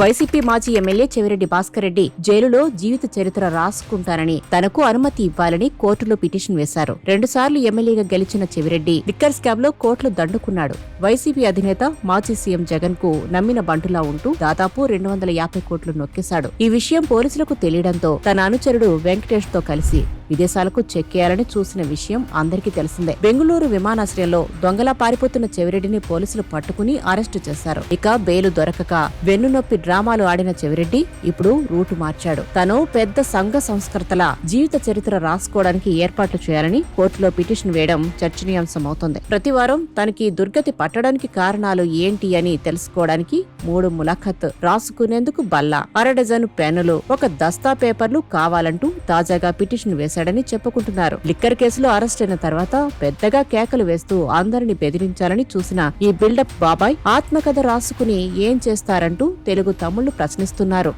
YCP మాజీ MLA Chevireddy Bhaskar Reddy జైలులో జీవిత చరిత్ర రాసుకుంటానని తనకు అనుమతి ఇవ్వాలని కోర్టులో పిటిషన్ వేశారు. రెండుసార్లు ఎమ్మెల్యేగా గెలిచిన చెవిరెడ్డి లిక్కర్ స్కామ్లో కోర్టులు దండుకున్నాడు. వైసీపీ అధినేత మాజీ సీఎం జగన్కు నమ్మిన బంటులా ఉంటూ దాదాపు రెండు వందల యాభై కోట్లు నొక్కేశాడు. ఈ విషయం పోలీసులకు తెలియడంతో తన అనుచరుడు వెంకటేష్తో కలిసి విదేశాలకు చెక్కేయాలని చూసిన విషయం అందరికీ తెలిసిందే. బెంగళూరు విమానాశ్రయంలో దొంగలా పారిపోతున్న చెవిరెడ్డిని పోలీసులు పట్టుకుని అరెస్టు చేశారు. ఇక బెయిలు దొరకక వెన్నునొప్పి డ్రామాలు ఆడిన చెవిరెడ్డి ఇప్పుడు రూటు మార్చాడు. తను పెద్ద సంఘ సంస్కర్తల జీవిత చరిత్ర రాసుకోవడానికి ఏర్పాట్లు చేయాలని కోర్టులో పిటిషన్ వేయడం చర్చనీయాంశమవుతోంది. ప్రతి వారం తనకి దుర్గతి పట్టడానికి కారణాలు ఏంటి అని తెలుసుకోవడానికి మూడు ములాఖత్ రాసుకునేందుకు బల్ల. అర డజను పెన్నులు ఒక దస్తా పేపర్లు కావాలంటూ తాజాగా పిటిషన్ వేశారు. చేశాడని చెప్పుకుంటున్నారు. లిక్కర్ కేసులో అరెస్ట్ అయిన తర్వాత పెద్దగా కేకలు వేస్తూ అందరిని బెదిరించాలని చూసిన ఈ బిల్డప్ బాబాయ్ ఆత్మకథ రాసుకుని ఏం చేస్తారంటూ తెలుగు తమ్ముళ్ళు ప్రశ్నిస్తున్నారు.